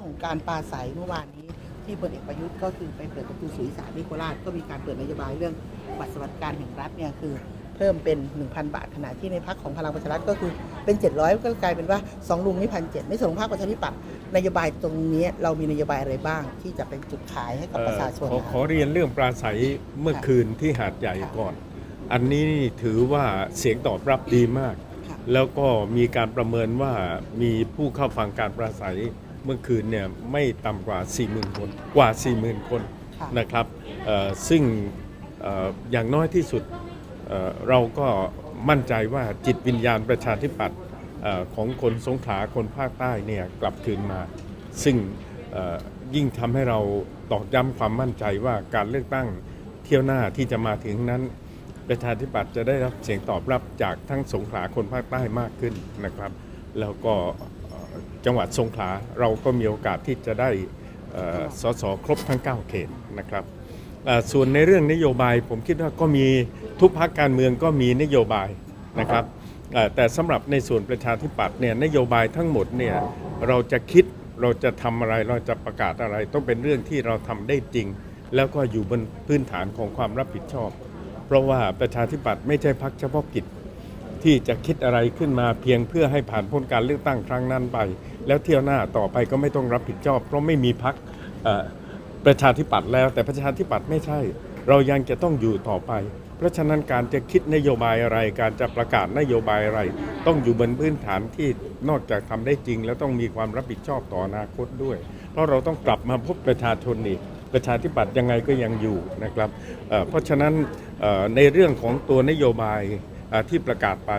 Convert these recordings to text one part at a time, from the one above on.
รื่องของการปราศัยเมื่อวานนี้ ที่พลเอกประยุทธ์ก็คือไปเปิดประตูสุริสานที่โคราชก็มีการเปิดนโยบายเรื่องบัตรสวัสดิการแห่งรัฐเนี่ยคือเพิ่มเป็น 1,000 บาทขณะที่ในพักของพลังประชารัฐก็คือเป็น 700 ก็กลายเป็นว่า 2 ลุงนี่พันเในส่วนของพรรคประชาธิปัตย์นโยบายตรงนี้เรามีนโยบายอะไรบ้าง ที่จะเป็นจุดขายให้กับประชาชนเอ่อขอนะขอเรียนเรื่องปราศัยเมื่อค่ะคืนที่หาดใหญ่ค่ะก่อน อันนี้ถือว่าเสียงตอบรับดีมากค่ะแล้วก็มีการประเมินว่ามีผู้เข้าฟังการปราศัย เมื่อคืนเนี่ยไม่ต่ำกว่า 40,000 คนกว่า 40,000 คนค่ะนะครับเอ่อซึ่งเอ่ออย่างน้อยที่สุดเอ่อเราก็มั่นใจว่าจิตวิญญาณประชาธิปัตย์เอ่อของคนสงขลาคนภาคใต้เนี่ยกลับคืนมา ซึ่งเอ่อยิ่งทำให้เราตอกย้ำความมั่นใจว่าการเลือกตั้งเที่ยวหน้าที่จะมาถึงนั้น ประชาธิปัตย์จะได้รับเสียงตอบรับจากทั้งสงขลาคนภาคใต้มากขึ้นนะครับ แล้วก็เอ่อ จังหวัดสงขลาเราก็มีโอกาสที่จะได้เอ่อสสครบทั้ง 9 เขตนะครับเอ่อส่วนในเรื่องนโยบายผมคิดว่าก็มีทุกพักการเมืองก็มีนโยบายนะครับเอ่อแต่สำหรับในส่วนประชาธิปัตย์เนี่ยนโยบายทั้งหมดเนี่ยเราจะคิดเราจะทำอะไรเราจะประกาศอะไร ต้องเป็นเรื่องที่เราทำได้จริง แล้วก็อยู่บนพื้นฐานของความรับผิดชอบ เพราะว่าประชาธิปัตย์ไม่ใช่พักเฉพาะกิจ ที่จะคิดอะไรขึ้นมาเพียงเพื่อให้ผ่านพ้นการเลือกตั้งครั้งนั้นไป แล้วเที่ยวหน้าต่อไปก็ไม่ต้องรับผิดชอบ เพราะไม่มีพักประชาธิปัตย์แล้ว แต่ประชาธิปัตย์ไม่ใช่ เรายังจะต้องอยู่ต่อไป เพราะฉะนั้นการจะคิดนโยบายอะไร การจะประกาศนโยบายอะไร ต้องอยู่บนพื้นฐานที่นอกจากทำได้จริง แล้วต้องมีความรับผิดชอบต่ออนาคตด้วย เพราะเราต้องกลับมาพบประชาชนอีกประชาธิปัตย์ยังไงก็ยังอยู่นะครับ เพราะฉะนั้นในเรื่องของตัวนโยบาย ที่ประกาศไป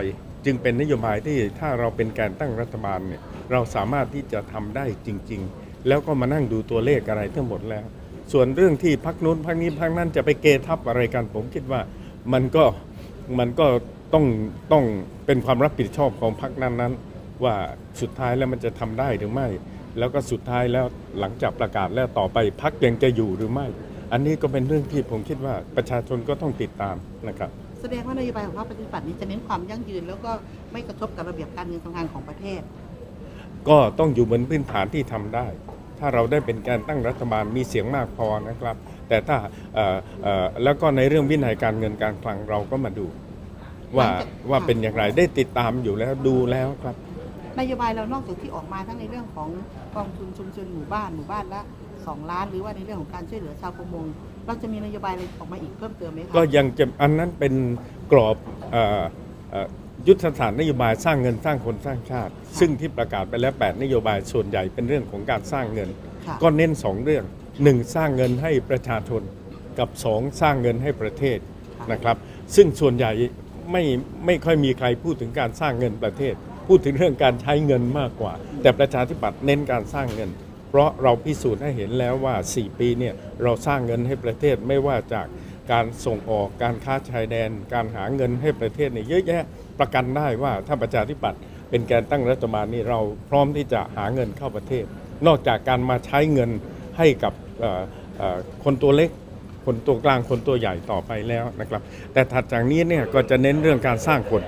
จึงเป็นนโยบายที่ถ้าเราเป็นการตั้งรัฐบาลเนี่ยเราสามารถที่จะทำได้จริง ๆ แล้วก็มานั่งดูตัวเลขอะไรทั้งหมดแล้ว ส่วนเรื่องที่พักนู้นพักนี้พักนั้นจะไปเกทับอะไรกันผมคิดว่ามันก็มันก็ต้องต้องเป็นความรับผิดชอบของพักนั้นๆ ว่าสุดท้ายแล้วมันจะทำได้หรือไม่ แล้วก็สุดท้ายแล้วหลังจากประกาศแล้วต่อไปพักยังจะอยู่หรือไม่ อันนี้ก็เป็นเรื่องที่ผมคิดว่าประชาชนก็ต้องติดตามนะครับ แสดงว่านโยบายของพรรคประชาธิปัตย์นี้จะเน้นความยั่งยืน แล้วก็ไม่กระทบกับระเบียบการเงินการคลังของประเทศ ก็ต้องอยู่บนพื้นฐานที่ทำได้ ถ้าเราได้เป็นการตั้งรัฐบาลมีเสียงมากพอนะครับ แต่ถ้าเอ่อเอ่อแล้วก็ในเรื่องวินัยการเงินการคลังเราก็มาดูว่าหลังจาก ว่าเป็นอย่างไรได้ติดตามอยู่แล้วดูแล้วครับ นโยบายเรานอกจากที่ออกมาทั้งในเรื่องของกองทุนชุมชนหมู่บ้านหมู่บ้านละ 2 ล้าน หรือว่าในเรื่องของการช่วยเหลือชาวประมง เราจะมีนโยบายอะไรออกมาอีกเพิ่มเติมไหมคะ ก็ยังจะอันนั้นเป็นกรอบเอ่อเอ่อยุทธศาสตร์นโยบายสร้างเงินสร้างคนสร้างชาติ ซึ่งที่ประกาศไปแล้ว 8 นโยบายส่วนใหญ่เป็นเรื่องของการสร้างเงิน ค่ะ ก็เน้น 2 เรื่อง 1. สร้างเงินให้ประชาชนกับ 2. สร้างเงินให้ประเทศนะครับ ซึ่งส่วนใหญ่ไม่ไม่ค่อยมีใครพูดถึงการสร้างเงินประเทศ พูดถึงเรื่องการใช้เงินมากกว่า แต่ประชาธิปัตย์เน้นการสร้างเงิน เพราะเราพิสูจน์ให้เห็นแล้วว่า 4 ปีเนี่ยเราสร้างเงินให้ประเทศไม่ว่าจากการส่งออกการค้าชายแดน การหาเงินให้ประเทศเนี่ยเยอะแยะประกันได้ว่าถ้าประชาธิปัตย์เป็นการตั้งรัฐบาลนี่เราพร้อมที่จะหาเงินเข้าประเทศ นอกจากการมาใช้เงินให้กับคนตัวเล็ก คนตัวกลางคนตัวใหญ่ต่อไปแล้วนะครับ แต่ถัดจากนี้เนี่ยก็จะเน้นเรื่องการสร้างคน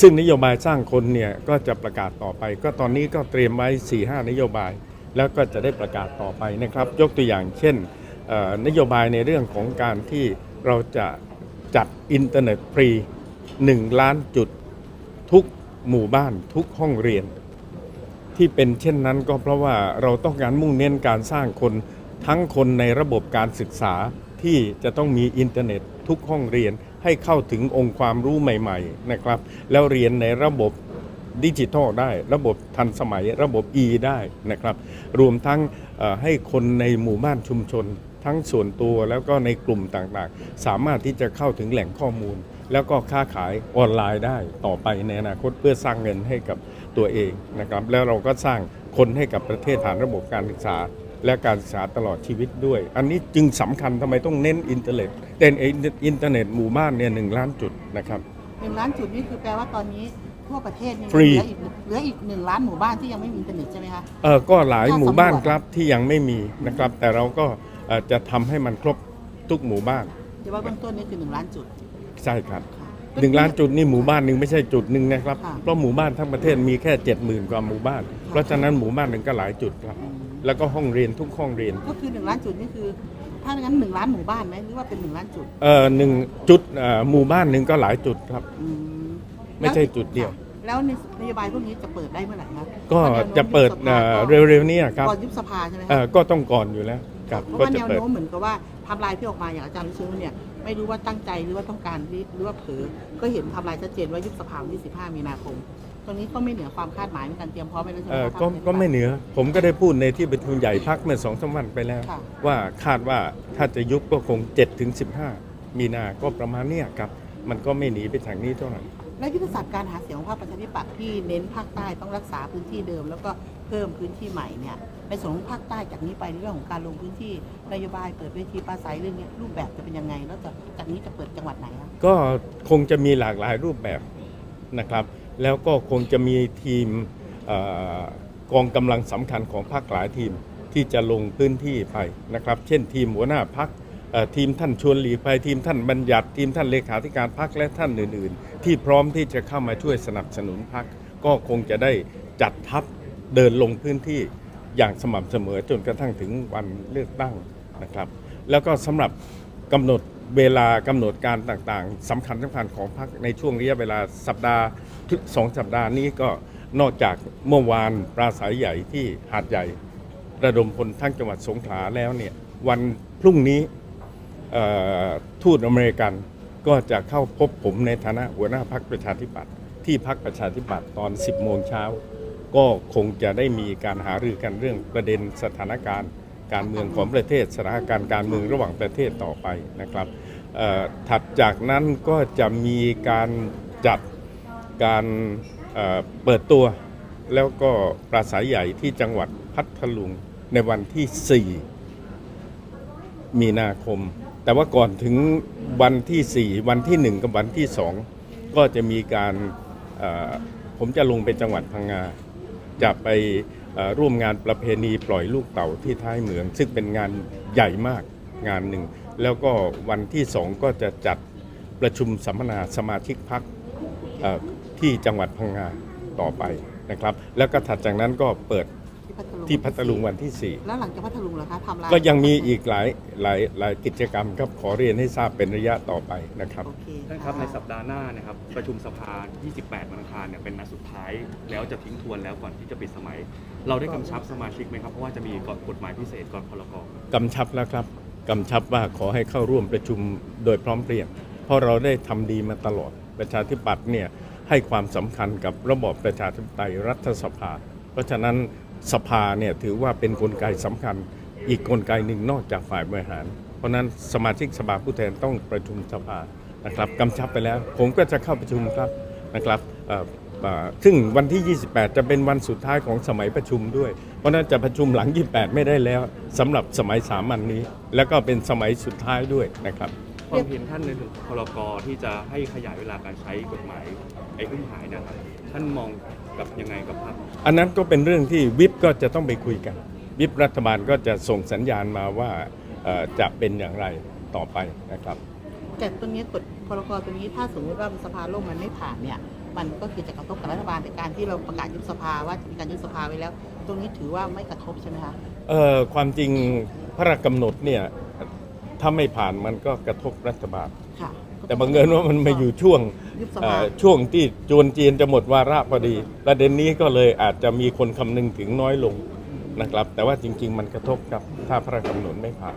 ซึ่งนโยบายสร้างคนเนี่ยก็จะประกาศต่อไป ก็ตอนนี้ก็เตรียมไว้4 5นโยบาย แล้วก็จะได้ประกาศต่อไปนะครับ ยกตัวอย่างเช่น นโยบายในเรื่องของการที่เราจะจัดอินเทอร์เน็ตฟรี 1 ล้านจุดทุกหมู่บ้านทุกห้องเรียน ที่เป็นเช่นนั้นก็เพราะว่าเราต้องการมุ่งเน้นการสร้างคนทั้งคนในระบบการศึกษาที่จะต้องมีอินเทอร์เน็ตทุกห้องเรียนให้เข้าถึงองค์ความรู้ใหม่ ๆ นะครับ แล้วเรียนในระบบ ดิจิทัลได้ ระบบทันสมัยระบบ E ได้นะครับ รวมทั้งให้คนในหมู่บ้านชุมชน ทั้งส่วนตัวแล้วก็ในกลุ่มต่างๆ สามารถที่จะเข้าถึงแหล่งข้อมูล แล้วก็ค้าขายออนไลน์ได้ต่อไปในอนาคตเพื่อสร้างเงินให้กับตัวเองนะครับแล้วเราก็สร้างคนให้กับประเทศฐานระบบการศึกษาและการศึกษาตลอดชีวิตด้วย อันนี้จึงสำคัญทำไมต้องเน้นอินเทอร์เน็ตเด่นอินเทอร์เน็ตหมู่บ้านเนี่ยหนึ่งล้านจุดนะครับหนึ่งล้านจุดนี่คือแปลว่าตอนนี้ ทั่วประเทศนี่ฟรี เหลืออีกเหลืออีกหนึ่งล้านหมู่บ้านที่ยังไม่มีอินเทอร์เน็ตใช่ไหมคะ เออก็หลายถ้าหมู่บ้านสำรวจครับที่ยังไม่มีนะครับ แต่เราก็เอ่อจะทำให้มันครบทุกหมู่บ้านเดี๋ยวว่าเบื้องต้นนี่คือหนึ่งล้านจุดใช่ครับค่ะ หนึ่งล้านจุดนี่หมู่บ้านหนึ่งไม่ใช่จุดหนึ่งนะครับ ค่ะเพราะหมู่บ้านทั้งประเทศมีแค่เจ็ดหมื่นกว่าหมู่บ้าน เพราะฉะนั้นหมู่บ้านหนึ่งก็หลายจุดครับแล้วก็ห้องเรียนทุกห้องเรียน ก็คือหนึ่งล้านจุดนี่คือ ถ้างั้นหนึ่งล้านหมู่บ้านไหมหรือว่าเป็นหนึ่งล้านจุดเอ่อหนึ่งจุดเอ่อหมู่บ้านหนึ่งก็หลายจุดครับ อืมไม่ใช่จุดเดียวค่ะ แล้วในนโยบายพวกนี้จะเปิดได้เมื่อไหร่ครับก็จะเปิดเอ่อเร็วๆนี้ครับก่อนยุบสภาใช่ไหมคเอ่รัอบก็ต้องก่อนอยู่แล้วครับเพราะก็ว่าจะแนวเปิด โน้มเหมือนกับว่าไทำลายที่ออกมาอย่างอาจารย์วิชนุเนี่ยไม่รู้ว่าตั้งใจหรือว่าต้องการหรือว่าเผลอก็เห็นไทำลายชัดเจนว่ายุบสภาวันที่ 15 มีนาคม ตรงนี้ก็ไม่เหนือความคาดหมายในการเตรียมพร้อมไปแล้วใช่ไหมเอ่อครับก็ก็ไม่เหนือ ผมก็ได้พูดในที่ประชุมใหญ่พักเมื่อสองสามวันไปแล้ว ค่ะว่าคาดว่าถ้าจะยุบก็คง7ถึง15 มีนาก็ประมาณเนี้ยครับ มันก็ไม่หนีไปทางนี้เท่าไหร่ และยุทธศาสตร์การหาเสียงของพรรคประชาธิปัตย์ที่เน้นภาคใต้ต้องรักษาพื้นที่เดิม แล้วก็เพิ่มพื้นที่ใหม่เนี่ยในส่วนของภาคใต้จากนี้ไปเรื่องของการลงพื้นที่นโยบายเปิดเวทีปราศัยเรื่องนี้รูปแบบจะเป็นยังไงแล้วจะจากนี้จะเปิดจังหวัดไหนครับก็คงจะมีหลากหลายรูปแบบนะครับ แล้วก็คงจะมีทีมกองกำลังสำคัญของพรรคหลายทีมที่จะลงพื้นที่ไปนะครับ เช่นทีมหัวหน้าพัก ทีมท่านชวนหลีภัยทีมท่านบัญญัติทีมท่านเลขาธิการพักและท่านอื่น ๆ ที่พร้อมที่จะเข้ามาช่วยสนับสนุนพักก็คงจะได้จัดทัพเดินลงพื้นที่อย่างสม่ำเสมอจนกระทั่งถึงวันเลือกตั้งนะครับ แล้วก็สำหรับกำหนดเวลากำหนดการต่างๆสำคัญสำคัญของพรรคในช่วงระยะเวลาสัปดาห์สองสัปดาห์นี้ก็นอกจากเมื่อวานปราศัยใหญ่ที่หาดใหญ่ ระดมพลทั้งจังหวัดสงขลาแล้วเนี่ยวันพรุ่งนี้ ทูตอเมริกันก็จะเข้าพบผมในฐานะหัวหน้าพักประชาธิปัตย์ที่พักประชาธิปัตย์ตอน 10 โมงเช้า ก็คงจะได้มีการหารือกันเรื่องประเด็นสถานการณ์ การเมืองของประเทศสถานการณ์การเมืองระหว่างประเทศต่อไปนะครับถัดจากนั้นก็จะมีการจัดการเเปิดตัว แล้วก็ปราศัยใหญ่ที่จังหวัดพัทลุงในวันที่ 4 มีนาคม แต่ว่าก่อนถึงวันที่ 4 วันที่ 1 กับวันที่ 2 ก็จะมีการผมจะลงไปจังหวัดพังงา จะไปร่วมงานประเพณีปล่อยลูกเต่าที่ท้ายเหมือง ซึ่งเป็นงานใหญ่มากงานหนึ่ง แล้วก็วันที่สองก็จะจัดประชุมสัมมนาสมาชิกพักที่จังหวัดพังงาต่อไปนะครับ แล้วก็ถัดจากนั้นก็เปิด ที่พัทลุงที่พัทลุงวันที่ แล้วหลังจากพัทลุงเหรอคะทำลาย4ก็ยังมีอีกหลายหลายหลายกิจกรรมครับขอเรียนให้ทราบเป็นระยะต่อไปนะครับ โอเคท่านครับในสัปดาห์หน้านะครับประชุมสภา 28 วันอังคารเนี่ยเป็นนัดสุดท้าย แล้วจะทิ้งทวนแล้วก่อนที่จะปิดสมัย เราได้กำชับสมาชิกไหมครับ เพราะว่าจะมีกฎกฎหมายพิเศษก่อนพลกร กำชับแล้วครับกำชับว่าขอให้เข้าร่วมประชุมโดยพร้อมเพรียง เพราะเราได้ทำดีมาตลอดประชาธิปัตย์เนี่ยให้ความสำคัญกับระบอบประชาธิปไตยรัฐสภา เพราะฉะนั้น สภาเนี่ยถือว่าเป็นนกลไกสำคัญ อีกกลไกหนึ่งนอกจากฝ่ายบริหาร เพราะนั้นสมาชิกสภาผู้แทนต้องประชุมสภานะครับกำชับไปแล้ว ผมก็จะเข้าประชุมครับนะครับซึ่งวันที่ 28 จะเป็นวันสุดท้ายของสมัยประชุมด้วย เพราะนั้นจะประชุมหลัง 28 ไม่ได้แล้วสำหรับสมัยสามัญนนี้ แล้วก็เป็นสมัยสุดท้ายด้วยนะครับความเห็นท่านในเรื่องพลกที่จะให้ขยายเวลาการใช้กฎหมายไอ้หุ้นหายนะครับท่านมอง กับยังไงกับภาพอันนั้นก็เป็นเรื่องที่วิปก็จะต้องไปคุยกัน วิปรัฐบาลก็จะส่งสัญญาณมาว่าเอ่อจะเป็นอย่างไรต่อไปนะครับ แต่ตัวนี้กฎพรกตัวนี้ถ้าสมมติว่าสภาล่มมันไม่ผ่านเนี่ย มันก็คือจะกระทบกับรัฐบาลในการที่เราประกาศยุบสภาว่าจะมีการยุบสภาไว้แล้ว ตรงนี้ถือว่าไม่กระทบใช่ไหมคะเอ่อความจริงพระราชกำหนดเนี่ยถ้าไม่ผ่านมันก็กระทบรัฐบาล ค่ะ แต่บังเอิญว่ามันมาอยู่ช่วงยุบสเอ่ภาอช่วงที่จวนจีนจะหมดวาระพอดี ประเด็นนี้ก็เลยอาจจะมีคนคำนึงถึงน้อยลงนะครับ แต่ว่าจริง ๆ มันกระทบครับถ้าพระราชกำหนดไม่ผ่าน